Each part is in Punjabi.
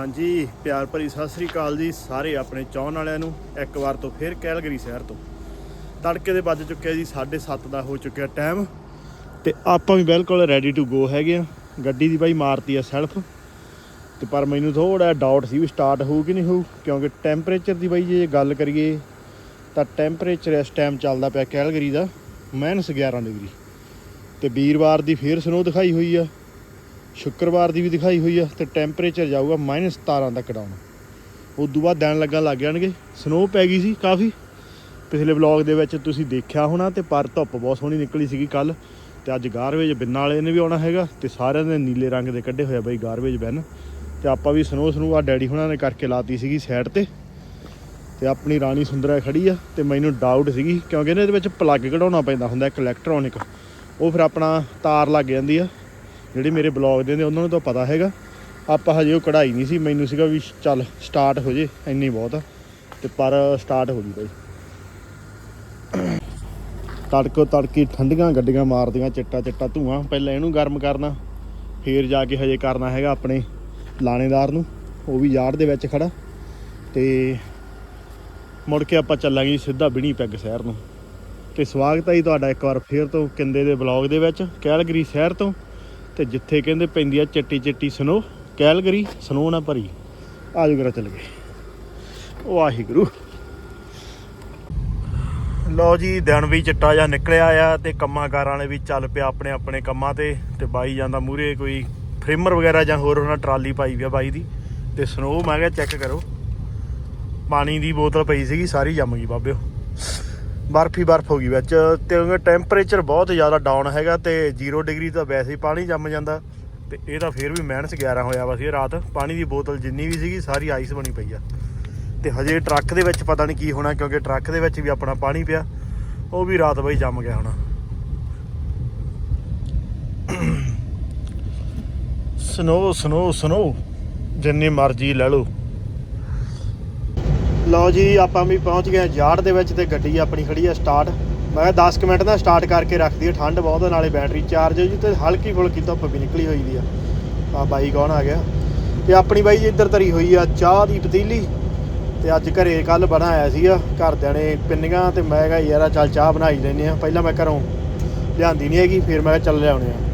ਹਾਂਜੀ, ਪਿਆਰ ਭਰੀ ਸਤਿ ਸ੍ਰੀ ਅਕਾਲ ਜੀ ਸਾਰੇ ਆਪਣੇ ਚਾਹਣ ਵਾਲਿਆਂ ਨੂੰ। ਇੱਕ ਵਾਰ ਤੋਂ ਫਿਰ ਕੈਲਗਰੀ ਸ਼ਹਿਰ ਤੋਂ। ਤੜਕੇ ਦੇ ਵੱਜ ਚੁੱਕਿਆ ਜੀ 7:30 ਦਾ ਹੋ ਚੁੱਕਿਆ ਟਾਈਮ। ਤੇ ਆਪਾਂ ਵੀ ਬਿਲਕੁਲ ਰੈਡੀ ਟੂ ਗੋ ਹੈਗੇ ਆ। ਗੱਡੀ ਦੀ ਬਾਈ ਮਾਰਤੀ ਆ ਸੈਲਫ ਤੇ ਪਰ ਮੈਨੂੰ ਥੋੜਾ ਡਾਊਟ ਸੀ ਵੀ ਸਟਾਰਟ ਹੋਊ ਕਿ ਨਹੀਂ ਹੋਊ, ਕਿਉਂਕਿ ਟੈਂਪਰੇਚਰ ਦੀ ਬਾਈ ਜੇ ਗੱਲ ਕਰੀਏ, ਤਾਂ ਟੈਂਪਰੇਚਰ ਇਸ ਟਾਈਮ ਚੱਲਦਾ ਪਿਆ ਕੈਲਗਰੀ ਦਾ -11 ਡਿਗਰੀ। ਤੇ ਵੀਰਵਾਰ ਦੀ ਫੇਰ ਸਨੋ ਦਿਖਾਈ ਹੋਈ ਆ। ਸ਼ੁੱਕਰਵਾਰ ਦੀ ਵੀ ਦਿਖਾਈ ਹੋਈ ਆ ਤੇ ਟੈਂਪਰੇਚਰ ਜਾਊਗਾ -17 ਤੱਕ ਡਾਊਨ ਉਦੋਂ ਬਾਅਦ ਦਿਨ ਲੱਗਣ ਲੱਗ ਜਾਣਗੇ। ਸਨੋ ਪੈ ਗਈ ਸੀ ਕਾਫੀ। ਪਿਛਲੇ ਵਲੌਗ ਦੇ ਵਿੱਚ ਤੁਸੀਂ ਦੇਖਿਆ ਹੋਣਾ ਤੇ ਪਰ ਧੁੱਪ ਬਹੁਤ ਸੋਹਣੀ ਨਿਕਲੀ ਸੀਗੀ ਕੱਲ ਤੇ ਅੱਜ ਗਾਰਵੇਜ ਬਿੰਨ ਵਾਲੇ ਨੇ ਵੀ ਆਉਣਾ ਹੈਗਾ ਤੇ ਸਾਰਿਆਂ ਨੇ ਨੀਲੇ ਰੰਗ ਦੇ ਕੱਢੇ ਹੋਇਆ ਬਈ ਗਾਰਵੇਜ ਬਿੰਨ ਤੇ ਆਪਾਂ ਵੀ ਸਨੋ ਸਨੂ ਆ ਡੈਡੀ ਹੁਣਾਂ ਨੇ ਕਰਕੇ ਲਾਤੀ ਸੀਗੀ ਸਾਈਡ ਤੇ। ਤੇ ਆਪਣੀ ਰਾਣੀ ਸੁੰਦਰਾ ਖੜੀ ਆ ਤੇ ਮੈਨੂੰ ਡਾਊਟ ਸੀਗੀ ਕਿਉਂਕਿ ਇਹਦੇ ਵਿੱਚ ਪਲੱਗ ਕਢਾਉਣਾ ਪੈਂਦਾ ਹੁੰਦਾ, ਇੱਕ ਇਲੈਕਟ੍ਰੋਨਿਕ ਉਹ ਫਿਰ ਆਪਣਾ ਤਾਰ ਲੱਗ ਜਾਂਦੀ ਆ। ਜਿਹੜੇ ਮੇਰੇ ਬਲੌਗ ਦੇ ਨੇ, ਉਹਨਾਂ ਨੂੰ ਤਾਂ ਪਤਾ ਹੈਗਾ। ਆਪਾਂ ਹਜੇ ਉਹ ਕਢਾਈ ਨਹੀਂ ਸੀ, ਮੈਨੂੰ ਸੀਗਾ ਵੀ ਚੱਲ ਸਟਾਰਟ ਹੋ ਜੇ, ਇੰਨੀ ਬਹੁਤ ਆ। ਤੇ ਪਰ ਸਟਾਰਟ ਹੋ ਗਈ ਬਈ। ਤੜਕੋ ਤੜਕੀ ਠੰਡੀਆਂ ਗੱਡੀਆਂ ਮਾਰਦੀਆਂ, ਚਿੱਟਾ ਚਿੱਟਾ ਧੂਆਂ। ਪਹਿਲਾਂ ਇਹਨੂੰ ਗਰਮ ਕਰਨਾ, ਫੇਰ ਜਾ ਕੇ ਹਜੇ ਕਰਨਾ ਹੈਗਾ ਆਪਣੇ ਲਾਣੇਦਾਰ ਨੂੰ, ਉਹ ਵੀ ਯਾਰਡ ਦੇ ਵਿੱਚ ਖੜਾ। ਤੇ ਮੁੜ ਕੇ ਆਪਾਂ ਚੱਲਾਂਗੇ ਸਿੱਧਾ ਬਿਣੀ ਪੈਗ ਸ਼ਹਿਰ ਨੂੰ। ਤੇ ਸਵਾਗਤ ਹੈ ਜੀ ਤੁਹਾਡਾ ਇੱਕ ਵਾਰ ਫੇਰ ਤੋਂ ਕਿੰਦੇ ਦੇ ਬਲੌਗ ਦੇ ਵਿੱਚ, ਕੈਲਗਰੀ ਸ਼ਹਿਰ ਤੋਂ। ਤੇ ਜਿੱਥੇ ਕਹਿੰਦੇ ਪੈਂਦੀ ਆ ਚਿੱਟੀ ਚਿੱਟੀ ਸਨੋ, ਕੈਲਗਰੀ, ਸਨੋ ਨਾ ਭਰੀ। ਆਜੋ ਕਰਾ ਚੱਲ ਗਏ। ਵਾਹਿਗੁਰੂ। ਲਓ ਜੀ, ਦਿਨ ਵੀ ਚਿੱਟਾ ਜਿਹਾ ਨਿਕਲਿਆ ਆ ਤੇ ਕੰਮਾਂ ਕਾਰਾਂ ਵਾਲੇ ਵੀ ਚੱਲ ਪਿਆ ਆਪਣੇ ਆਪਣੇ ਕੰਮਾਂ ਤੇ ਤੇ ਬਾਈ ਜਾਂਦਾ ਮੂਰੇ ਕੋਈ ਫਰੇਮਰ ਵਗੈਰਾ ਜਾਂ ਹੋਰ ਉਹਨਾਂ ਟਰਾਲੀ ਪਾਈ ਵੀ ਆ ਬਾਈ ਦੀ। ਤੇ ਸਨੋ ਮੈਂ ਕਿਹਾ ਚੈੱਕ ਕਰੋ। ਪਾਣੀ ਦੀ ਬੋਤਲ ਪਈ ਸੀਗੀ, ਸਾਰੀ ਜੰਮ ਗਈ ਬਾਬਿਓ। ਬਰਫ ਹੀ ਬਰਫ ਹੋ ਗਈ ਵਿੱਚ, ਤੇ ਉਹਦਾ ਟੈਂਪਰੇਚਰ ਬਹੁਤ ਜ਼ਿਆਦਾ ਡਾਊਨ ਹੈਗਾ ਤੇ 0 ਡਿਗਰੀ ਤਾਂ ਵੈਸੇ ਹੀ ਪਾਣੀ ਜੰਮ ਜਾਂਦਾ। ਤੇ ਇਹ ਤਾਂ ਫੇਰ ਵੀ ਮਾਈਨਸ 11 ਹੋਇਆ ਵਾ ਸੀ ਰਾਤ, ਪਾਣੀ ਦੀ ਬੋਤਲ ਜਿੰਨੀ ਵੀ ਸੀਗੀ ਸਾਰੀ ਆਈਸ ਬਣੀ ਪਈ ਆ। ਤੇ ਹਜੇ ਟਰੱਕ ਦੇ ਵਿੱਚ ਪਤਾ ਨਹੀਂ ਕੀ ਹੋਣਾ, ਕਿਉਂਕਿ ਟਰੱਕ ਦੇ ਵਿੱਚ ਵੀ ਆਪਣਾ ਪਾਣੀ ਪਿਆ, ਉਹ ਵੀ ਰਾਤ ਬਈ ਜੰਮ ਗਿਆ ਹੋਣਾ। ਸਨੋ ਸਨੋ ਸਨੋ ਜਿੰਨੀ ਮਰਜ਼ੀ ਲੈ ਲਓ। ਲਓ ਜੀ ਆਪਾਂ ਵੀ ਪਹੁੰਚ ਗਏ ਹਾਂ ਯਾਰਡ ਦੇ ਵਿੱਚ ਤੇ ਗੱਡੀ ਆਪਣੀ ਖੜੀ ਆ ਸਟਾਰਟ। ਮੈਂ ਕਿਹਾ 10 ਕੁ ਮਿੰਟ ਦਾ ਸਟਾਰਟ ਕਰਕੇ ਰੱਖਦੀ ਹੈ ਠੰਡ ਬਹੁਤ ਆ, ਨਾਲੇ ਬੈਟਰੀ ਚਾਰਜ ਹੋ ਜੀ ਤੇ ਹਲਕੀ ਫੁਲਕੀ ਧੁੱਪ ਵੀ ਨਿਕਲੀ ਹੋਈ ਦੀ ਆ। ਆ ਬਾਈ ਕੌਣ ਆ ਗਿਆ? ਤੇ ਆਪਣੀ ਬਾਈ ਜੀ ਇੱਧਰ ਧਰੀ ਹੋਈ ਆ ਚਾਹ ਦੀ ਪਤੀਲੀ। ਤੇ ਅੱਜ ਘਰੇ ਕੱਲ ਬਣਾਇਆ ਸੀਗਾ ਘਰਦਿਆਂ ਨੇ ਪਿੰਨੀਆਂ ਤੇ ਮੈਂ ਕਿਹਾ ਯਾਰ ਚੱਲ ਚਾਹ ਬਣਾਈ ਲੈਨੇ ਆ ਪਹਿਲਾਂ ਮੈਂ ਘਰੋਂ ਲਿਆਂਦੀ ਨਹੀਂ ਹੈਗੀ ਫਿਰ ਮੈਂ ਕਿਹਾ ਚੱਲ ਲਿਆਉਣੇ ਆ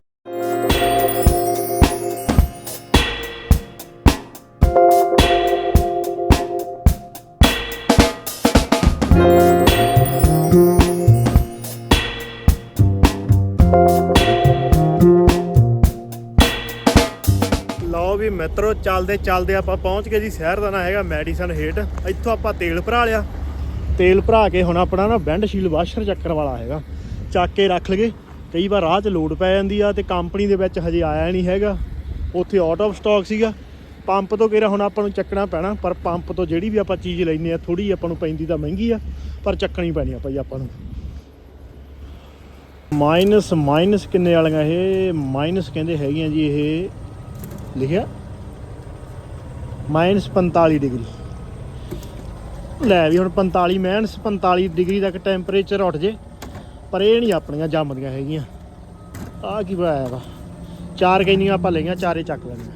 ਮਿੱਤਰੋ, ਚੱਲਦੇ ਚੱਲਦੇ ਆਪਾਂ ਪਹੁੰਚ ਗਏ ਜੀ ਸ਼ਹਿਰ ਦਾ ਨਾਂ ਹੈਗਾ ਮੈਡੀਸਨ ਹੇਟ ਇੱਥੋਂ ਆਪਾਂ ਤੇਲ ਭਰਾ ਲਿਆ। ਤੇਲ ਭਰਾ ਕੇ ਹੁਣ ਆਪਣਾ ਨਾ ਬੈਂਡ ਵਾਸ਼ਰ ਚੱਕਰ ਵਾਲਾ ਹੈਗਾ। ਚੱਕ ਕੇ ਰੱਖ ਲਗੇ। ਕਈ ਵਾਰ ਰਾਹ 'ਚ ਲੋਡ ਪੈ ਜਾਂਦੀ ਆ ਤੇ ਕੰਪਨੀ ਦੇ ਵਿੱਚ ਹਜੇ ਆਇਆ ਨਹੀਂ ਹੈਗਾ। ਉੱਥੇ ਆਊਟ ਆਫ ਸਟਾਕ ਸੀਗਾ। ਪੰਪ ਤੋਂ ਕਿਹੜਾ ਹੁਣ ਆਪਾਂ ਨੂੰ ਚੱਕਣਾ ਪੈਣਾ, ਪਰ ਪੰਪ ਤੋਂ ਜਿਹੜੀ ਵੀ ਆਪਾਂ ਚੀਜ਼ ਲੈਨੇ ਆ ਥੋੜੀ ਆਪਾਂ ਨੂੰ ਪੈਂਦੀ ਤਾਂ ਮਹਿੰਗੀ ਆ, ਪਰ ਚੱਕਣੀ ਪੈਣੀ ਆ ਭਾਈ ਆਪਾਂ ਨੂੰ। ਮਾਈਨਸ ਮਾਈਨਸ ਕਿੰਨੇ ਵਾਲੀਆਂ ਇਹ? ਮਾਈਨਸ ਕਹਿੰਦੇ ਹੈਗੀਆਂ ਜੀ ਇਹ, ਲਿਖਿਆ? 45 ਡਿਗਰੀ। ਲੈ ਵੀ ਹੁਣ 45 ਮਾਈਨਸ 45 ਡਿਗਰੀ ਤੱਕ ਟੈਂਪਰੇਚਰ ਉੱਠ ਜੇ, ਪਰ ਇਹ ਨਹੀਂ ਆਪਣੀਆਂ ਜੰਮਦੀਆਂ ਹੈਗੀਆਂ। ਆਹ ਕੀ ਬਣਾਇਆ ਵਾ? ਚਾਰ ਕੈਨੀਆਂ ਆਪਾਂ ਲਈਆਂ, ਚਾਰੇ ਚੱਕ ਲੈਣੀਆਂ।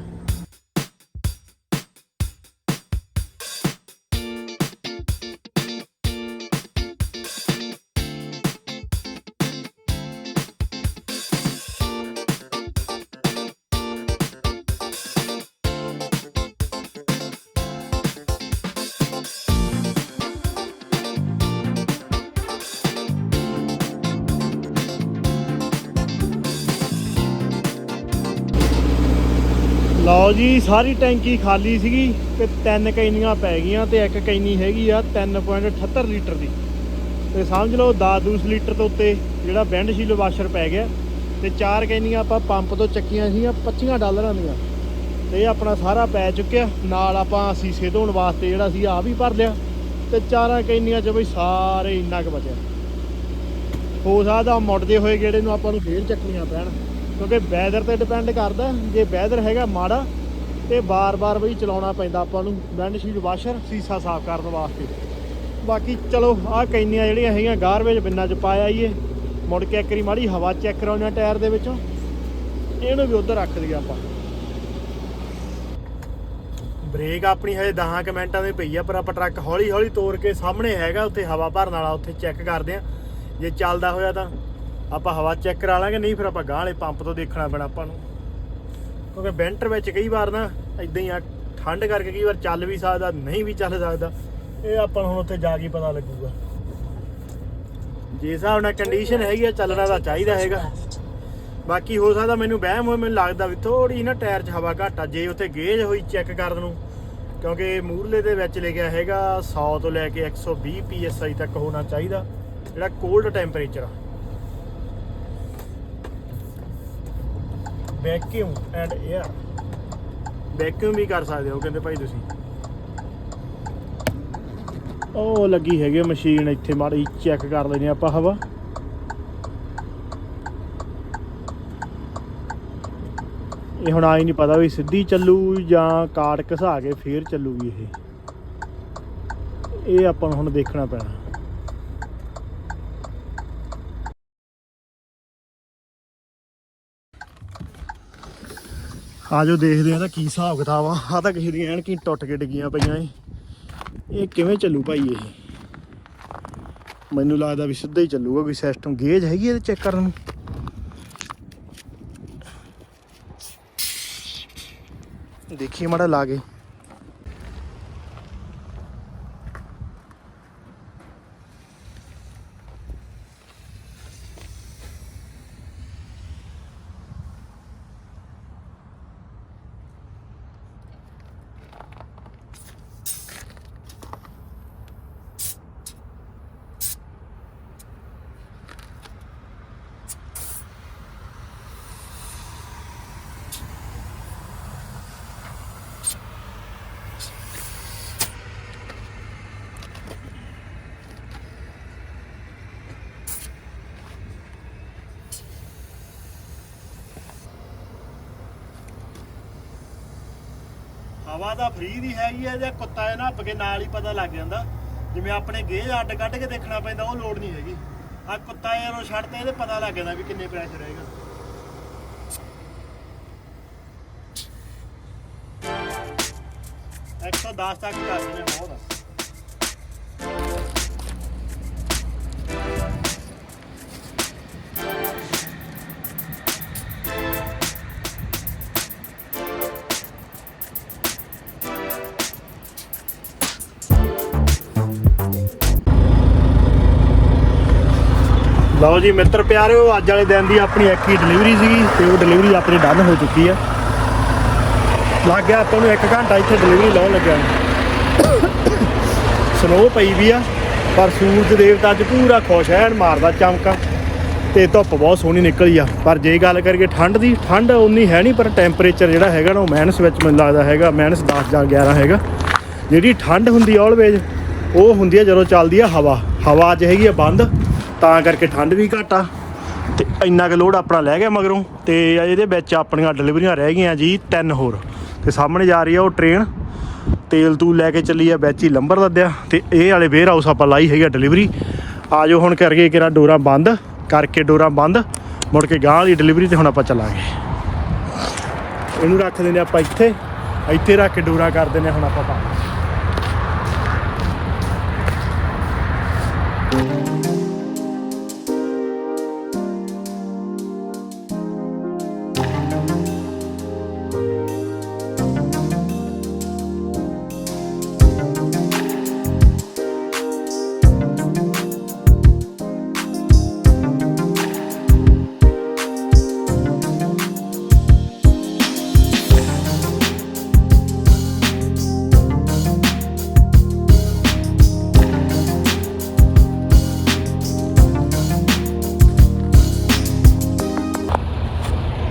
ਲਓ ਜੀ, ਸਾਰੀ ਟੈਂਕੀ ਖਾਲੀ ਸੀਗੀ ਤੇ ਤਿੰਨ ਕੈਨੀਆਂ ਪੈ ਗਈਆਂ ਤੇ ਇੱਕ ਕੈਨੀ ਹੈਗੀ ਆ 3.78 ਲੀਟਰ ਦੀ। ਤੇ ਸਮਝ ਲਓ 10 ਲੀਟਰ ਤੋਂ ਉੱਤੇ ਜਿਹੜਾ ਬੈਂਡ ਵਾਸ਼ਰ ਪੈ ਗਿਆ ਤੇ ਚਾਰ ਕੈਨੀਆਂ ਆਪਾਂ ਪੰਪ ਤੋਂ ਚੱਕੀਆਂ ਸੀਗੀਆਂ 25 ਡਾਲਰਾਂ ਦੀਆਂ। ਤੇ ਇਹ ਆਪਣਾ ਸਾਰਾ ਪੈ ਚੁੱਕਿਆ, ਨਾਲ ਆਪਾਂ ਸੀਸੇ ਧੋਣ ਵਾਸਤੇ ਜਿਹੜਾ ਸੀ ਆ ਵੀ ਭਰ ਲਿਆ ਤੇ ਚਾਰਾਂ ਕੈਨੀਆਂ ਚ ਬਈ ਸਾਰੇ ਇੰਨਾ ਕੁ ਬਚਿਆ। ਹੋ ਸਕਦਾ ਮੁੜਦੇ ਹੋਏ ਗੇੜੇ ਨੂੰ ਆਪਾਂ ਨੂੰ ਫੇਰ ਚੱਕਣੀਆਂ ਪੈਣ। ਕਿਉਂਕਿ ਵੈਦਰ ਤੇ ਡਿਪੈਂਡ ਕਰਦਾ ਜੇ ਵੈਦਰ ਹੈਗਾ ਮਾੜਾ, ਤੇ ਬਾਰ-ਬਾਰ ਬਈ ਚਲਾਉਣਾ ਪੈਂਦਾ ਆਪਾਂ ਨੂੰ। ਵਿੰਡਸ਼ੀਲਡ ਵਾਸ਼ਰ ਸੀਸਾ ਸਾਫ਼ ਕਰਨ ਵਾਸਤੇ। ਬਾਕੀ ਚਲੋ, ਆਹ ਕੈਨੀਆਂ ਜਿਹੜੀਆਂ ਹੈਗੀਆਂ ਗਾਰਬੇਜ ਬਿੰਨਾਂ ਚ ਪਾਇਆ ਆਈਏ। ਮੁੜ ਕੇ ਇੱਕਰੀ ਮਾੜੀ ਹਵਾ ਚੈੱਕ ਕਰਾਉਂਦੇ ਟਾਇਰ ਦੇ ਵਿੱਚੋਂ। ਇਹਨੂੰ ਵੀ ਉਧਰ ਰੱਖ ਲਈਏ ਆਪਾਂ। ਬ੍ਰੇਕ ਆਪਣੀ ਹਜੇ 10 ਕੁ ਮਿੰਟਾਂ ਦੀ ਪਈ ਆ, ਪਰ ਆਪਾਂ ਟਰੱਕ ਹੌਲੀ ਹੌਲੀ ਤੋਰ ਕੇ ਸਾਹਮਣੇ ਹੈਗਾ, ਉੱਥੇ ਹਵਾ ਭਰਨ ਵਾਲਾ, ਉੱਥੇ ਚੈੱਕ ਕਰਦੇ ਆ ਜੇ ਚੱਲਦਾ ਹੋਇਆ ਤਾਂ ਆਪਾਂ ਹਵਾ ਚੈੱਕ ਕਰਾ ਲਾਂਗੇ, ਨਹੀਂ ਫਿਰ ਆਪਾਂ ਗਾਂਹ ਵਾਲੇ ਪੰਪ ਤੋਂ ਦੇਖਣਾ ਪੈਣਾ ਆਪਾਂ ਨੂੰ। ਕਿਉਂਕਿ ਬੈਂਟਰ ਵਿੱਚ ਕਈ ਵਾਰ ਨਾ ਇਦਾਂ ਹੀ ਆ, ਠੰਡ ਕਰਕੇ ਕਈ ਵਾਰ ਚੱਲ ਵੀ ਸਕਦਾ, ਨਹੀਂ ਵੀ ਚੱਲ ਸਕਦਾ। ਇਹ ਆਪਾਂ ਨੂੰ ਹੁਣ ਉੱਥੇ ਜਾ ਕੇ ਪਤਾ ਲੱਗੂਗਾ। ਜੇ ਹਿਸਾਬ ਨਾਲ ਕੰਡੀਸ਼ਨ ਹੈਗੀ ਆ, ਚੱਲਣਾ ਤਾਂ ਚਾਹੀਦਾ ਹੈਗਾ। ਬਾਕੀ ਹੋ ਸਕਦਾ ਮੈਨੂੰ ਵਹਿਮ ਹੋਏ, ਮੈਨੂੰ ਲੱਗਦਾ ਵੀ ਥੋੜੀ ਨਾ ਟਾਇਰ 'ਚ ਹਵਾ ਘੱਟ ਆ, ਜੇ ਉੱਥੇ ਗੇਜ ਹੋਈ ਚੈੱਕ ਕਰਨ ਨੂੰ। ਕਿਉਂਕਿ ਮੂਰਲੇ ਦੇ ਵਿੱਚ ਲਿਖਿਆ ਹੈਗਾ 100 ਤੋਂ ਲੈ ਕੇ 120 psi ਤੱਕ ਹੋਣਾ ਚਾਹੀਦਾ, ਜਿਹੜਾ ਕੋਲਡ ਟੈਂਪਰੇਚਰ ਆ। ਵੈਕਿਊਮ ਐਂਡ 에ਅਰ ਵੈਕਿਊਮ ਵੀ ਕਰ ਸਕਦੇ ਹੋ ਕਹਿੰਦੇ ਭਾਈ ਤੁਸੀਂ। ਉਹ ਲੱਗੀ ਹੈਗੀ ਮਸ਼ੀਨ ਇੱਥੇ, ਮਾੜੀ ਚੈੱਕ ਕਰ ਲੈਨੇ ਆਪਾਂ ਹਵਾ। ਇਹ ਹੁਣ ਆਈ ਨਹੀਂ ਪਤਾ ਵੀ ਸਿੱਧੀ ਚੱਲੂ ਜਾਂ ਕਾਰਡ ਘਸਾ ਕੇ ਫੇਰ ਚੱਲੂਗੀ ਇਹ। ਇਹ ਆਪਾਂ ਨੂੰ ਹੁਣ ਦੇਖਣਾ ਪੈਣਾ। ਆਜੋ ਦੇਖਦੇ ਆ ਤਾਂ ਕੀ ਹਿਸਾਬ ਕਿਤਾਬ ਆ। ਆ ਤਾਂ ਕਿਸੇ ਦੀਆਂ ਐਨਕੀ ਟੁੱਟ ਕੇ ਡਿੱਗੀਆਂ ਪਈਆਂ ਏ। ਇਹ ਕਿਵੇਂ ਚੱਲੂ ਭਾਈ ਇਹ? ਮੈਨੂੰ ਲੱਗਦਾ ਵੀ ਸਿੱਧਾ ਹੀ ਚੱਲੂਗਾ, ਕੋਈ ਸਿਸਟਮ ਗੇਜ ਹੈਗੀ ਇਹਦੇ ਚੈੱਕ ਕਰਨ ਨੂੰ? ਦੇਖੀਏ ਮਾੜਾ ਲਾ ਕੇ। ਹਵਾ ਤਾਂ ਫ੍ਰੀ ਦੀ ਹੈਗੀ ਆ, ਜਾਂ ਕੁੱਤਾ ਇਹ ਨੱਪ ਕੇ ਨਾਲ ਹੀ ਪਤਾ ਲੱਗ ਜਾਂਦਾ। ਜਿਵੇਂ ਆਪਣੇ ਗੇਜ ਅੱਡ ਕੱਢ ਕੇ ਦੇਖਣਾ ਪੈਂਦਾ, ਉਹ ਲੋੜ ਨਹੀਂ ਹੈਗੀ। ਆ ਕੁੱਤਾ ਯਾਰ ਉਹ ਛੱਡਦੇ, ਇਹਦੇ ਪਤਾ ਲੱਗ ਜਾਂਦਾ ਵੀ ਕਿੰਨੇ ਪ੍ਰੈਸ਼ਰ ਹੈਗਾ ਇੱਕ ਸੌ ਦਸ ਤੱਕ ਕਰ ਦਿੰਦੇ ਬਹੁਤ ਜੀ ਮਿੱਤਰ ਪਿਆਰਿਓ, ਅੱਜ ਵਾਲੇ ਦਿਨ ਦੀ ਆਪਣੀ ਇੱਕ ਹੀ ਡਿਲੀਵਰੀ ਸੀਗੀ ਤੇ ਉਹ ਡਿਲੀਵਰੀ ਆਪਣੀ ਡਨ ਹੋ ਚੁੱਕੀ ਆ। ਲੱਗ ਗਿਆ ਆਪਾਂ ਨੂੰ 1 ਘੰਟਾ ਇੱਥੇ ਡਿਲੀਵਰੀ ਲਾਉਣ ਲੱਗਿਆ ਸਨੋ ਪਈ ਵੀ ਆ, ਪਰ ਸੂਰਜ ਦੇਵਤਾ ਅੱਜ ਪੂਰਾ ਖੁਸ਼ ਐਨ ਮਾਰਦਾ ਚਮਕਾ ਤੇ ਧੁੱਪ ਬਹੁਤ ਸੋਹਣੀ ਨਿਕਲੀ ਆ। ਪਰ ਜੇ ਗੱਲ ਕਰੀਏ ਠੰਡ ਦੀ, ਠੰਡ ਉਨੀ ਹੈ ਨਹੀਂ, ਪਰ ਟੈਂਪਰੇਚਰ ਜਿਹੜਾ ਹੈਗਾ ਨਾ ਉਹ ਮਾਈਨਸ ਵਿੱਚ ਮੈਨੂੰ ਲੱਗਦਾ ਹੈਗਾ ਮਾਈਨਸ 10 ਜਾਂ 11 ਹੈਗਾ। ਜਿਹੜੀ ਠੰਡ ਹੁੰਦੀ ਆਲਵੇਜ ਉਹ ਹੁੰਦੀ ਆ ਜਦੋਂ ਚੱਲਦੀ ਆ ਹਵਾ। ਹਵਾ ਅੱਜ ਹੈਗੀ ਆ ਬੰਦ ਤਾਂ ਕਰਕੇ ਠੰਡ ਵੀ ਘੱਟ ਆ। ਤੇ ਇੰਨਾ ਕੁ ਲੋਡ ਆਪਣਾ ਲੈ ਗਿਆ ਮਗਰੋਂ ਤੇ ਇਹਦੇ ਵਿੱਚ ਆਪਣੀਆਂ ਡਿਲੀਵਰੀਆਂ ਰਹਿ ਗਈਆਂ ਜੀ ਤਿੰਨ ਹੋਰ। ਤੇ ਸਾਹਮਣੇ ਜਾ ਰਹੀ ਆ ਉਹ ਟ੍ਰੇਨ ਤੇਲ ਤੂ ਲੈ ਕੇ ਚੱਲੀ ਆ ਵਿੱਚ ਹੀ ਲੰਬਰ ਲੱਦਿਆ ਤੇ ਇਹ ਵਾਲੇ ਵੇਅਰ ਹਾਊਸ ਆਪਾਂ ਲਾਈ ਹੈਗੀ ਆ ਡਿਲੀਵਰੀ ਆਜੋ ਹੁਣ ਕਰਕੇ ਕਿਰਾ ਡੋਰਾ ਬੰਦ, ਕਰਕੇ ਡੋਰਾ ਬੰਦ। ਮੁੜ ਕੇ ਗਾਂ ਦੀ ਡਿਲੀਵਰੀ ਤੇ ਹੁਣ ਆਪਾਂ ਚੱਲਾਂਗੇ। ਇਹਨੂੰ ਰੱਖ ਦਿੰਦੇ ਆਪਾਂ ਇੱਥੇ। ਇੱਥੇ ਰੱਖ ਕੇ ਡੋਰਾ ਕਰ ਦਿੰਦੇ ਹੁਣ ਆਪਾਂ ਬੰਦ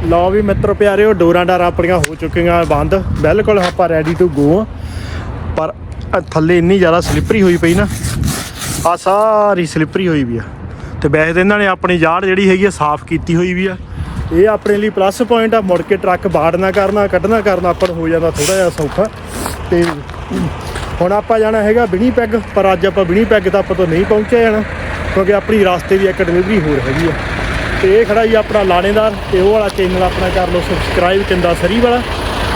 ਲਓ ਵੀ ਮਿੱਤਰ ਪਿਆਰਿਓ, ਡੋਰਾਂ ਡਾਰਾਂ ਆਪਣੀਆਂ ਹੋ ਚੁੱਕੀਆਂ ਬੰਦ। ਬਿਲਕੁਲ ਆਪਾਂ ਰੈਡੀ ਟੂ ਗੋ ਆ। ਪਰ ਥੱਲੇ ਇੰਨੀ ਜ਼ਿਆਦਾ ਸਲਿੱਪਰੀ ਹੋਈ ਪਈ ਨਾ ਆ ਸਾਰੀ ਸਲਿੱਪਰੀ ਹੋਈ ਵੀ ਆ। ਤੇ ਵੈਸੇ ਤਾਂ ਇਹਨਾਂ ਨੇ ਆਪਣੀ ਜਾੜ ਜਿਹੜੀ ਹੈਗੀ ਆ, ਸਾਫ਼ ਕੀਤੀ ਹੋਈ ਵੀ ਆ। ਇਹ ਆਪਣੇ ਲਈ ਪਲੱਸ ਪੁਆਇੰਟ ਆ, ਮੁੜ ਕੇ ਟਰੱਕ ਬਾੜਨਾ ਕਰਨਾ ਕੱਢਣਾ ਕਰਨਾ, ਆਪਾਂ ਹੋ ਜਾਂਦਾ ਥੋੜਾ ਜਿਹਾ ਸੌਖਾ। ਤੇ ਹੁਣ ਆਪਾਂ ਜਾਣਾ ਹੈਗਾ ਬਿਨੀ ਪੈਗ ਪਰ ਅੱਜ ਆਪਾਂ ਬਿਨੀ ਪੈਗ ਤਾਂ ਆਪਾਂ ਤੋਂ ਨਹੀਂ ਪਹੁੰਚਿਆ ਜਾਣਾ, ਕਿਉਂਕਿ ਆਪਣੀ ਰਾਸਤੇ ਦੀ ਇੱਕ ਡਿਲੀਵਰੀ ਹੋਰ ਹੈਗੀ ਆ। ਤੇ ਇਹ ਖੜਾ ਜੀ ਆਪਣਾ ਲਾਣੇਦਾਰ ਤੇ ਉਹ ਵਾਲਾ ਚੈਨਲ ਆਪਣਾ ਕਰ ਲਓ ਸਬਸਕ੍ਰਾਈਬ ਚੰਦਾ ਸਰੀ ਵਾਲਾ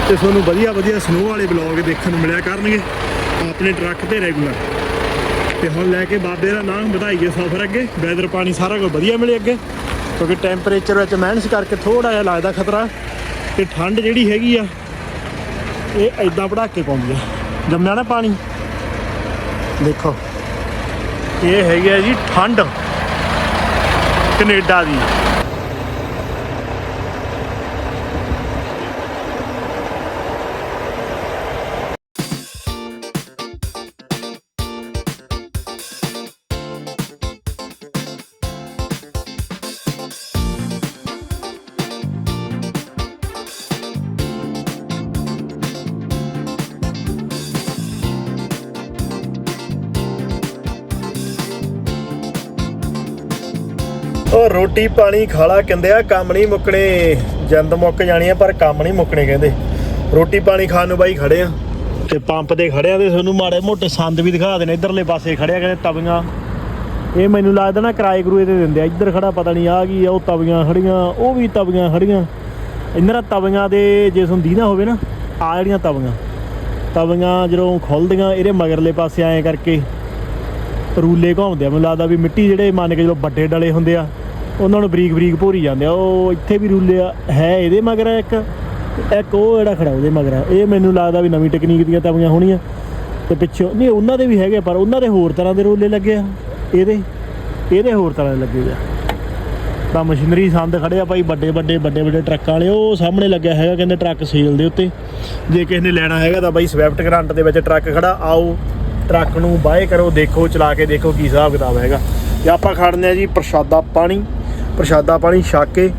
ਤੇ ਤੁਹਾਨੂੰ ਵਧੀਆ ਵਧੀਆ ਸਨੋ ਵਾਲੇ ਬਲੌਗ ਦੇਖਣ ਨੂੰ ਮਿਲਿਆ ਕਰਨਗੇ ਆਪਣੇ ਟਰੱਕ ਤੇ ਰੈਗੂਲਰ ਤੇ ਹੁਣ ਲੈ ਕੇ ਬਾਬੇ ਦਾ ਨਾਮ ਵਧਾਈਏ ਸਫ਼ਰ ਅੱਗੇ ਵੈਦਰ ਪਾਣੀ ਸਾਰਾ ਕੁਝ ਵਧੀਆ ਮਿਲੇ ਅੱਗੇ, ਕਿਉਂਕਿ ਟੈਂਪਰੇਚਰ ਵਿੱਚ ਮਾਈਨਸ ਕਰਕੇ ਥੋੜਾ ਜਿਹਾ ਲੱਗਦਾ ਖਤਰਾ ਤੇ ਠੰਡ ਜਿਹੜੀ ਹੈਗੀ ਆ, ਇਹ ਐਦਾਂ ਪੜਾਕੇ ਪਾਉਂਦੀ ਆ। ਜੰਮਿਆ ਨਾ ਪਾਣੀ? ਦੇਖੋ, ਇਹ ਹੈਗੀ ਆ ਜੀ ਠੰਡ। ਕੈਨੇਡਾ ਦੀ। ਉਹ ਰੋਟੀ ਪਾਣੀ ਖਾਲਾ ਕਹਿੰਦੇ ਆ, ਕੰਮ ਨਹੀਂ ਮੁੱਕਣੇ। ਜੰਦ ਮੁੱਕ ਜਾਣੀ ਆ, ਪਰ ਕੰਮ ਨਹੀਂ ਮੁੱਕਣੇ ਕਹਿੰਦੇ। ਰੋਟੀ ਪਾਣੀ ਖਾਣ ਨੂੰ ਬਾਈ ਖੜੇ ਆ। ਤੇ ਪੰਪ ਤੇ ਖੜਿਆ ਤੇ ਤੁਹਾਨੂੰ ਮਾੜੇ ਮੋਟੇ ਸੰਦ ਵੀ ਦਿਖਾ ਦੇਣੇ, ਇਧਰਲੇ ਪਾਸੇ ਖੜਿਆ ਕਹਿੰਦੇ ਤਵੀਆਂ। ਇਹ ਮੈਨੂੰ ਲੱਗਦਾ ਨਾ ਕਿਰਾਏ ਕਰੂਏ ਤੇ ਦਿੰਦੇ ਆ, ਇੱਧਰ ਖੜਾ ਪਤਾ ਨਹੀਂ ਆ ਗਈ ਆ, ਉਹ ਤਵੀਆਂ ਖੜੀਆਂ, ਉਹ ਵੀ ਤਵੀਆਂ ਖੜੀਆਂ। ਇੰਨਰਾ ਤਵੀਆਂ ਦੇ ਜੇ ਹੁੰਦੀ ਨਾ ਹੋਵੇ ਨਾ, ਆ ਜਿਹੜੀਆਂ ਤਵੀਆਂ। ਤਵੀਆਂ ਜਦੋਂ ਖੁੱਲਦੀਆਂ, ਇਹਦੇ ਮਗਰਲੇ ਪਾਸੇ ਐਂ ਕਰਕੇ ਰੂਲੇ ਘੁੰਮਦੇ ਆ। ਮੈਨੂੰ ਲੱਗਦਾ ਵੀ ਮਿੱਟੀ ਜਿਹੜੇ ਮੰਨ ਕੇ ਜਦੋਂ ਵੱਡੇ ਡਲੇ ਹੁੰਦੇ ਆ ਉਹਨਾਂ ਨੂੰ ਬਰੀਕ ਬਰੀਕ ਭੋਰੀ ਜਾਂਦੇ ਆ, ਉਹ ਇੱਥੇ ਵੀ ਰੂਲੇ ਆ, ਹੈ ਇਹਦੇ ਮਗਰ ਆ ਇੱਕ ਇੱਕ ਉਹ ਜਿਹੜਾ ਖੜਾ ਉਹਦੇ ਮਗਰ ਆ, ਇਹ ਮੈਨੂੰ ਲੱਗਦਾ ਵੀ ਨਵੀਂ ਟੈਕਨੀਕ ਦੀਆਂ ਤਵੀਆਂ ਹੋਣੀਆਂ। ਤੇ ਪਿੱਛੋਂ, ਨਹੀਂ, ਉਹਨਾਂ ਦੇ ਵੀ ਹੈਗੇ ਪਰ ਉਹਨਾਂ ਦੇ ਹੋਰ ਤਰ੍ਹਾਂ ਦੇ ਰੂਲੇ ਲੱਗੇ ਆ, ਇਹਦੇ ਇਹਦੇ ਹੋਰ ਤਰ੍ਹਾਂ ਦੇ ਲੱਗੇ ਆ। ਤਾਂ ਮਸ਼ੀਨਰੀ ਸੰਦ ਖੜੇ ਆ ਭਾਈ, ਵੱਡੇ ਵੱਡੇ ਵੱਡੇ ਵੱਡੇ ਟਰੱਕਾਂ ਵਾਲੇ, ਉਹ ਸਾਹਮਣੇ ਲੱਗਿਆ ਹੈਗਾ ਕਹਿੰਦੇ ਟਰੱਕ ਸੇਲ ਦੇ ਉੱਤੇ। ਜੇ ਕਿਸੇ ਨੇ ਲੈਣਾ ਹੈਗਾ ਤਾਂ ਬਾਈ ਸਵਿਫਟ ਗਰੰਟ ਦੇ ਵਿੱਚ ਟਰੱਕ ਖੜਾ, ਆਓ, ਟਰੱਕ ਨੂੰ ਬਾਏ ਕਰੋ, ਦੇਖੋ, ਚਲਾ ਕੇ ਦੇਖੋ ਕੀ ਹਿਸਾਬ ਕਿਤਾਬ ਹੈਗਾ। ਤੇ ਆਪਾਂ ਖੜਨੇ ਆ ਜੀ ਪ੍ਰਸ਼ਾਦਾ ਪਾਣੀ। ਪ੍ਰਸ਼ਾਦਾ ਪਾਣੀ, ਛਕ। ਕੇ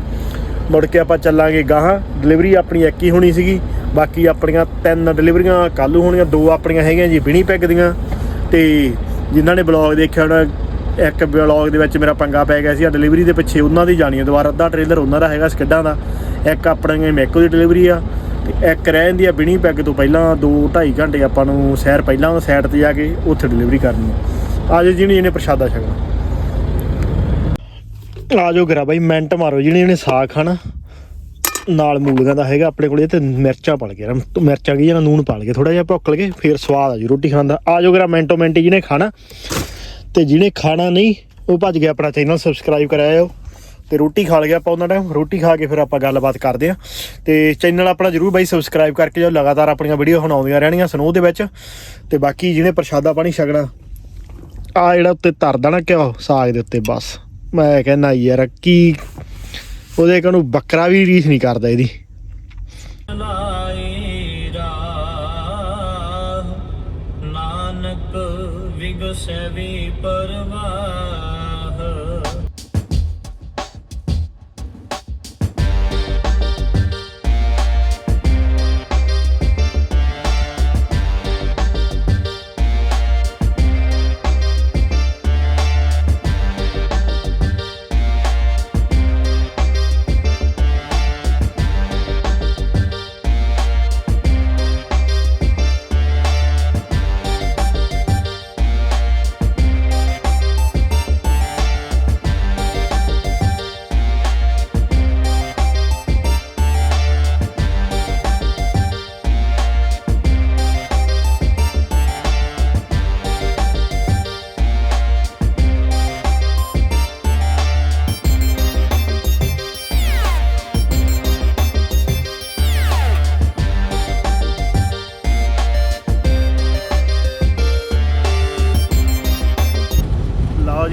ਮੁੜ ਕੇ ਆਪਾਂ ਚੱਲਾਂਗੇ ਗਾਹਾਂ। ਡਿਲੀਵਰੀ ਆਪਣੀ ਇੱਕ ਹੀ ਹੋਣੀ ਸੀਗੀ। ਬਾਕੀ ਆਪਣੀਆਂ ਤਿੰਨ ਡਿਲੀਵਰੀਆਂ ਕੱਲ੍ਹ ਹੋਣੀਆਂ। ਦੋ ਆਪਣੀਆਂ ਹੈਗੀਆਂ ਜੀ ਬਿਨੀ ਪੈਗ ਦੀਆਂ। ਤੇ ਜਿਨ੍ਹਾਂ ਨੇ ਬਲੌਗ ਦੇਖਿਆ ਹੋਣਾ, ਇੱਕ ਬਲੌਗ ਦੇ ਵਿੱਚ ਮੇਰਾ ਪੰਗਾ ਪੈ ਗਿਆ ਸੀ। ਆ ਡਿਲੀਵਰੀ ਦੇ ਪਿੱਛੇ ਉਹਨਾਂ ਦੀ ਜਾਣੀ ਹੈ ਦੁਬਾਰਾ ਅੱਧਾ ਟ੍ਰੇਲਰ ਉਹਨਾਂ ਦਾ ਹੈਗਾ ਸਕਿੱਡਾਂ ਦਾ। ਇੱਕ ਆਪਣੇ ਮੈਕੋ ਦੀ ਡਿਲੀਵਰੀ ਆ। ਤੇ ਇੱਕ ਰਹਿ ਜਾਂਦੀ ਆ ਬਿਨੀ ਪੈਗ ਤੋਂ ਪਹਿਲਾਂ। 2 2.5 ਘੰਟੇ ਆਪਾਂ ਨੂੰ ਸੈਰ ਪਹਿਲਾਂ ਉਹ ਸਾਈਡ ਤੇ ਜਾ ਕੇ ਉੱਥੇ ਡਿਲੀਵਰੀ ਕਰਨੀ ਆ। ਅੱਜ ਜਿਹਨੇ ਜਿਹਨੇ ਪ੍ਰਸ਼ਾਦਾ ਛਕਣਾ। ਆਜੋ ਗਰਾ ਬਾਈ, ਮਿੰਟ ਮਾਰੋ ਜਿਹਨੇ ਜਿਹਨੇ ਸਾਗ ਖਾਣਾ, ਨਾਲ ਮੂਲੀਆਂ ਦਾ ਹੈਗਾ ਆਪਣੇ ਕੋਲੇ ਤੇ ਮਿਰਚਾਂ ਪਲ ਗਿਆ ਮਿਰਚਾਂ ਕੀ ਜਣਾ ਨੂਨ ਪਲ ਗਿਆ ਥੋੜਾ ਜਿਹਾ ਭੁੱਕਲ ਕੇ ਫੇਰ ਸਵਾਦ ਆ ਜੀ ਰੋਟੀ ਖਾਣ ਦਾ। ਆ ਆਜੋ ਗਰਾ ਮਿੰਟੋ ਮਿੰਟ ਜਿਹਨੇ ਖਾਣਾ, ਤੇ ਜਿਹਨੇ ਖਾਣਾ ਨਹੀਂ, ਉਹ ਭੱਜ ਗਿਆ ਆਪਣਾ ਚੈਨਲ ਸਬਸਕ੍ਰਾਈਬ ਕਰਾਇਓ ਤੇ ਰੋਟੀ ਖਾ ਲਿਆ ਆਪਾਂ ਉਹਨਾਂ ਟਾਈਮ ਰੋਟੀ ਖਾ ਕੇ ਫਿਰ ਆਪਾਂ ਗੱਲਬਾਤ ਕਰਦੇ ਆ ਤੇ ਚੈਨਲ ਆਪਣਾ ਜਰੂਰ ਬਾਈ ਸਬਸਕ੍ਰਾਈਬ ਕਰਕੇ ਜਾਓ, ਲਗਾਤਾਰ ਆਪਣੀਆਂ ਵੀਡੀਓ ਹੁਣ ਆਉਂਦੀਆਂ ਰਹਿਣੀਆਂ ਸਨੋਹ ਦੇ ਵਿੱਚ। ਤੇ ਬਾਕੀ ਜਿਹਨੇ ਪ੍ਰਸ਼ਾਦਾ ਪਾਣੀ ਛਕਣਾ, ਆ ਜਿਹੜਾ ਉੱਤੇ ਧਰਦਾ ਨਾ ਕਿਉਂ ਸਾਗ ਦੇ ਉੱਤੇ ਬਸ। ਮੈਂ ਕਹਿੰਦਾ ਯਾਰ ਕੀ ਉਹਦੇ ਕਨੂੰ ਬੱਕਰਾ ਵੀ ਰੀਸ ਨਹੀਂ ਕਰਦਾ ਇਹਦੀ। ਲਾਏ ਰਾਹ ਨਾਨਕ ਵਿਗਸੈ ਵੀ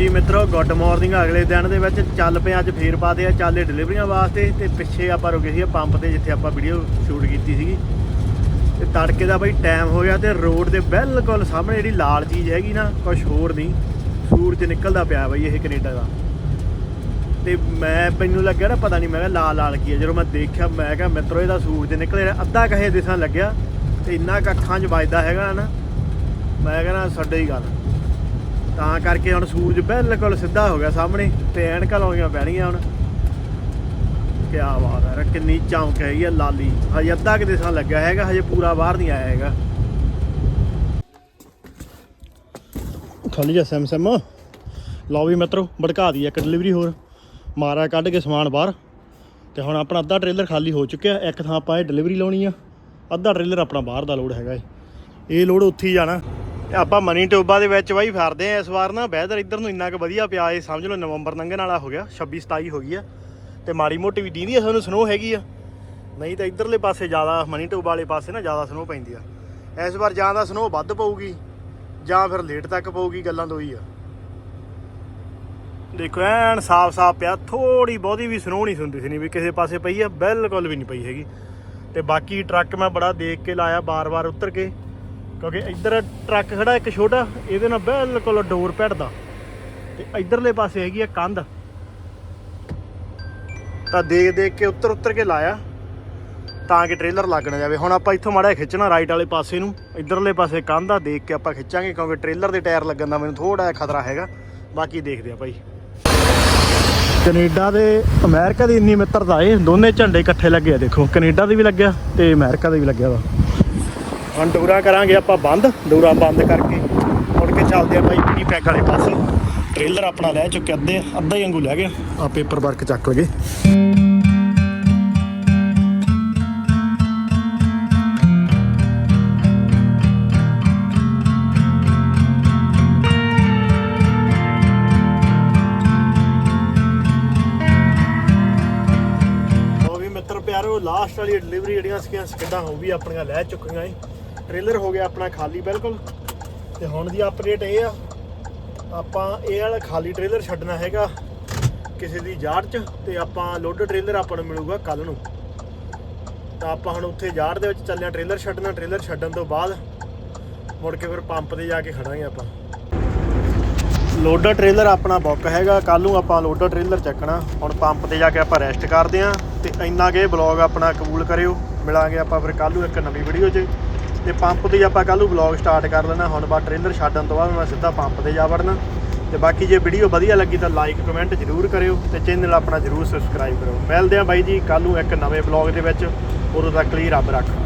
ਪਰਵਾਹ ਮਿੱਤਰੋ ਗੁੱਡ ਮਾਰਨਿੰਗ ਅਗਲੇ ਦਿਨ ਦੇ ਵਿੱਚ ਚੱਲ ਪਏ ਅੱਜ ਫੇਰ ਪਾਦੇ ਆ ਚਾਲੇ ਡਿਲੀਵਰੀਆਂ ਵਾਸਤੇ। ਤੇ ਪਿੱਛੇ ਆਪਾਂ ਰੁਕੇ ਸੀ ਪੰਪ ਤੇ, ਜਿੱਥੇ ਆਪਾਂ ਵੀਡੀਓ ਸ਼ੂਟ ਕੀਤੀ ਸੀਗੀ। ਤੇ ਤੜਕੇ ਦਾ ਬਈ ਟਾਈਮ ਹੋ ਗਿਆ ਤੇ ਰੋਡ ਦੇ ਬਿਲਕੁਲ ਸਾਹਮਣੇ ਜਿਹੜੀ ਲਾਲ ਚੀਜ਼ ਹੈਗੀ ਨਾ ਕੁਝ ਹੋਰ ਨਹੀਂ। ਸੂਰਜ ਨਿਕਲਦਾ ਪਿਆ ਬਈ ਇਹ ਕੈਨੇਡਾ ਦਾ। ਤੇ ਮੈਂ, ਮੈਨੂੰ ਲੱਗਿਆ ਨਾ, ਪਤਾ ਨਹੀਂ, ਮੈਂ ਕਿਹਾ ਲਾਲ ਲਾਲ ਕੀ ਹੈ ਜਦੋਂ ਮੈਂ ਦੇਖਿਆ, ਮੈਂ ਕਿਹਾ ਮਿੱਤਰੋ, ਇਹਦਾ ਸੂਰਜ ਨਿਕਲੇ ਅੱਧਾ ਕਹੇ ਦਿਸਾਂ ਲੱਗਿਆ। ਤੇ ਇੰਨਾ ਕੁ 'ਚ ਵੱਜਦਾ ਹੈਗਾ ਨਾ। ਮੈਂ ਕਹਿੰਦਾ ਛੱਡੇ ਹੀ ਗੱਲ। ਤਾਂ ਕਰਕੇ ਹੁਣ ਸੂਰਜ ਬਿਲਕੁਲ ਸਿੱਧਾ ਹੋ ਗਿਆ ਸਾਹਮਣੇ ਤੇ ਐਨਕਾਂ ਲਾਉਣੀਆਂ ਪੈਣੀਆਂ ਹੁਣ। ਕੀ ਬਾਤ ਹੈ ਯਾਰ, ਕਿੰਨੀ ਚੌਂਕ ਹੈਗੀ ਹੈ ਲਾਲੀ। ਹਜੇ ਅੱਧਾ ਕਿ ਦਿਸਾਂ ਲੱਗਿਆ ਹੈਗਾ ਹਜੇ ਪੂਰਾ ਬਾਹਰ ਨਹੀਂ ਆਇਆ ਹੈਗਾ। ਖਾਲੀ ਜਾ ਸੈਮ ਸੈਮ। ਲਓ ਵੀ ਮਿੱਤਰੋ ਭੜਕਾ ਦੀ ਇੱਕ ਡਿਲੀਵਰੀ ਹੋਰ। ਮਾਰਾ ਕੱਢ ਕੇ ਸਮਾਨ ਬਾਹਰ। ਤੇ ਹੁਣ ਆਪਣਾ ਅੱਧਾ ਟ੍ਰੇਲਰ ਖਾਲੀ ਹੋ ਚੁੱਕਿਆ ਇੱਕ ਥਾਂ ਆਪਾਂ ਇਹ ਡਿਲੀਵਰੀ ਲਾਉਣੀ ਆ। ਅੱਧਾ ਟ੍ਰੇਲਰ ਆਪਣਾ ਬਾਹਰ ਦਾ ਲੋਡ ਹੈਗਾ ਇਹ ਲੋਡ ਉੱਥੇ ਹੀ ਜਾਣਾ। ਆਪਾਂ ਮਨੀ ਟੋਬਾ ਦੇ ਵਿੱਚ ਬਾਈ ਫਿਰਦੇ ਆ ਇਸ ਵਾਰ ਨਾ ਵੈਦਰ ਇੱਧਰ ਨੂੰ ਇੰਨਾ ਕੁ ਵਧੀਆ ਪਿਆ ਏ, ਸਮਝ ਲਓ ਨਵੰਬਰ ਲੰਘਣ ਵਾਲਾ ਹੋ ਗਿਆ 26 27 ਹੋ ਗਈ ਆ। ਤੇ ਮਾੜੀ ਮੋਟੀ ਵੀ ਦੀਂਦੀ ਆ, ਸਾਨੂੰ ਸਨੋ ਹੈਗੀ ਆ। ਨਹੀਂ ਤਾਂ ਇੱਧਰਲੇ ਪਾਸੇ ਜ਼ਿਆਦਾ, ਮਨੀ ਟੋਬਾ ਵਾਲੇ ਪਾਸੇ ਨਾ ਜ਼ਿਆਦਾ ਸਨੋ ਪੈਂਦੀ ਆ। ਇਸ ਵਾਰ ਜਾਂ ਤਾਂ ਸਨੋ ਵੱਧ ਪਊਗੀ, ਜਾਂ ਫਿਰ ਲੇਟ ਤੱਕ ਪਊਗੀ, ਗੱਲਾਂ ਦੋ ਹੀ ਆ। ਦੇਖੋ, ਐਨ ਸਾਫ-ਸਾਫ ਪਿਆ ਥੋੜੀ ਬਹੁਤੀ ਵੀ ਸਨੋ ਨਹੀਂ ਸੁਣਦੀ ਸੀ, ਨਹੀਂ ਵੀ ਕਿਸੇ ਪਾਸੇ ਪਈ ਆ, ਬਿਲਕੁਲ ਵੀ ਨਹੀਂ ਪਈ ਹੈਗੀ। ਤੇ ਬਾਕੀ ਟਰੱਕ ਮੈਂ ਬੜਾ ਦੇਖ ਕੇ ਲਾਇਆ ਬਾਰ-ਬਾਰ ਉਤਰ ਕੇ। ਕਿਉਂਕਿ ਇੱਧਰ ਟਰੱਕ ਖੜਾ ਇੱਕ ਛੋਟਾ, ਇਹਦੇ ਨਾਲ ਬਿਲਕੁਲ ਡੋਰ ਭਿੜਦਾ। ਤੇ ਇੱਧਰਲੇ ਪਾਸੇ ਹੈਗੀ ਆ ਕੰਧ। ਤਾਂ ਦੇਖ ਦੇਖ ਕੇ ਉੱਤਰ ਉੱਤਰ ਕੇ ਲਾਇਆ, ਤਾਂ ਕਿ ਟ੍ਰੇਲਰ ਲੱਗ ਨਾ ਜਾਵੇ। ਹੁਣ ਆਪਾਂ ਇੱਥੋਂ ਮਾੜਾ ਖਿੱਚਣਾ ਰਾਈਟ ਵਾਲੇ ਪਾਸੇ ਨੂੰ। ਇੱਧਰਲੇ ਪਾਸੇ ਕੰਧ ਆ, ਦੇਖ ਕੇ ਆਪਾਂ ਖਿੱਚਾਂਗੇ, ਕਿਉਂਕਿ ਟ੍ਰੇਲਰ ਦੇ ਟਾਇਰ ਲੱਗਣ ਦਾ ਮੈਨੂੰ ਥੋੜਾ ਜਿਹਾ ਖਤਰਾ ਹੈਗਾ। ਬਾਕੀ ਦੇਖਦੇ ਆ ਭਾਈ ਕੈਨੇਡਾ ਦੇ ਅਮਰੀਕਾ ਦੀ ਇੰਨੀ ਮਿੱਤਰਤਾ ਏ, ਦੋਨੇ ਝੰਡੇ ਇਕੱਠੇ ਲੱਗੇ ਆ, ਦੇਖੋ। ਕੈਨੇਡਾ ਦੇ ਵੀ ਲੱਗਿਆ ਤੇ ਅਮਰੀਕਾ ਦੇ ਵੀ ਲੱਗਿਆ ਵਾ। ਹੁਣ ਡੋਰਾ ਕਰਾਂਗੇ ਆਪਾਂ ਬੰਦ, ਡੋਰਾ ਬੰਦ ਕਰਕੇ ਮੁੜ ਕੇ ਚੱਲਦੇ ਆ ਬਾਈ ਪੀਣੀ ਪੈਕ ਵਾਲੇ ਪਾਸੇ। ਟ੍ਰੇਲਰ ਆਪਣਾ ਲੈ ਚੁੱਕੇ, ਅੱਧੇ, ਅੱਧਾ ਹੀ ਅੰਗੂ ਲੈ ਗਿਆ ਆ ਪੇਪਰ ਵਰਕ ਚੱਕ ਲਗੇ ਵੀ ਮਿੱਤਰ ਪਿਆਰੋ ਲਾਸਟ ਵਾਲੀ ਡਿਲੀਵਰੀ ਜਿਹੜੀਆਂ ਸੀਗੀਆਂ, ਸਕਿੱਡਾਂ ਹੋ ਵੀ ਆਪਣੀਆਂ ਲੈ ਚੁੱਕੀਆਂ ਏ। ਟ੍ਰੇਲਰ ਹੋ ਗਿਆ ਆਪਣਾ ਖਾਲੀ, ਬਿਲਕੁਲ। ਤੇ ਹੁਣ ਦੀ ਅਪਡੇਟ ਇਹ ਆ, ਆਪਾਂ ਇਹ ਵਾਲਾ ਖਾਲੀ ਟ੍ਰੇਲਰ ਛੱਡਣਾ ਹੈਗਾ ਕਿਸੇ ਦੀ ਯਾਰਡ 'ਚ, ਤੇ ਆਪਾਂ ਲੋਡ ਟ੍ਰੇਲਰ ਆਪਾਂ ਨੂੰ ਮਿਲੂਗਾ ਕੱਲ ਨੂੰ। ਤਾਂ ਆਪਾਂ ਹੁਣ ਉੱਥੇ ਯਾਰਡ ਦੇ ਵਿੱਚ ਚੱਲਿਆ ਟ੍ਰੇਲਰ ਛੱਡਣਾ, ਟ੍ਰੇਲਰ ਛੱਡਣ ਤੋਂ ਬਾਅਦ ਮੁੜ ਕੇ ਫਿਰ ਪੰਪ ਤੇ ਜਾ ਕੇ ਖੜਾਂਗੇ ਆਪਾਂ। ਲੋਡਰ ਟ੍ਰੇਲਰ ਆਪਣਾ ਬੁੱਕ ਹੈਗਾ ਕੱਲ ਨੂੰ ਆਪਾਂ ਲੋਡਰ ਟ੍ਰੇਲਰ ਚੱਕਣਾ। ਹੁਣ ਪੰਪ ਤੇ ਜਾ ਕੇ ਆਪਾਂ ਰੈਸਟ ਕਰਦੇ ਆਂ, ਤੇ ਇੰਨਾ ਕੇ ਬਲੌਗ ਆਪਣਾ ਕਬੂਲ ਕਰਿਓ। ਮਿਲਾਂਗੇ ਆਪਾਂ ਫਿਰ ਕੱਲ ਨੂੰ ਇੱਕ ਨਵੀਂ ਵੀਡੀਓ 'ਚ। ਤੇ ਪੰਪ ਤੇ ਆਪਾਂ ਕੱਲ ਨੂੰ ਬਲੌਗ ਸਟਾਰਟ ਕਰ ਲੈਣਾ ਹੁਣ ਬਾ ਟ੍ਰੇਲਰ ਛੱਡਣ ਤੋਂ ਬਾਅਦ ਮੈਂ ਸਿੱਧਾ ਪੰਪ ਤੇ ਜਾ ਵੜਨਾ। ਤੇ ਬਾਕੀ ਜੇ ਵੀਡੀਓ ਵਧੀਆ ਲੱਗੀ ਤਾਂ ਲਾਈਕ ਕਮੈਂਟ ਜ਼ਰੂਰ ਕਰਿਓ ਤੇ ਚੈਨਲ ਆਪਣਾ ਜ਼ਰੂਰ ਸਬਸਕ੍ਰਾਈਬ ਕਰੋ। ਮਿਲਦੇ ਆਂ ਬਾਈ ਜੀ ਕੱਲ ਨੂੰ ਇੱਕ ਨਵੇਂ ਬਲੌਗ ਦੇ ਵਿੱਚ। ਉਦੋਂ ਤੱਕ ਲਈ ਰੱਬ ਰੱਖਾ।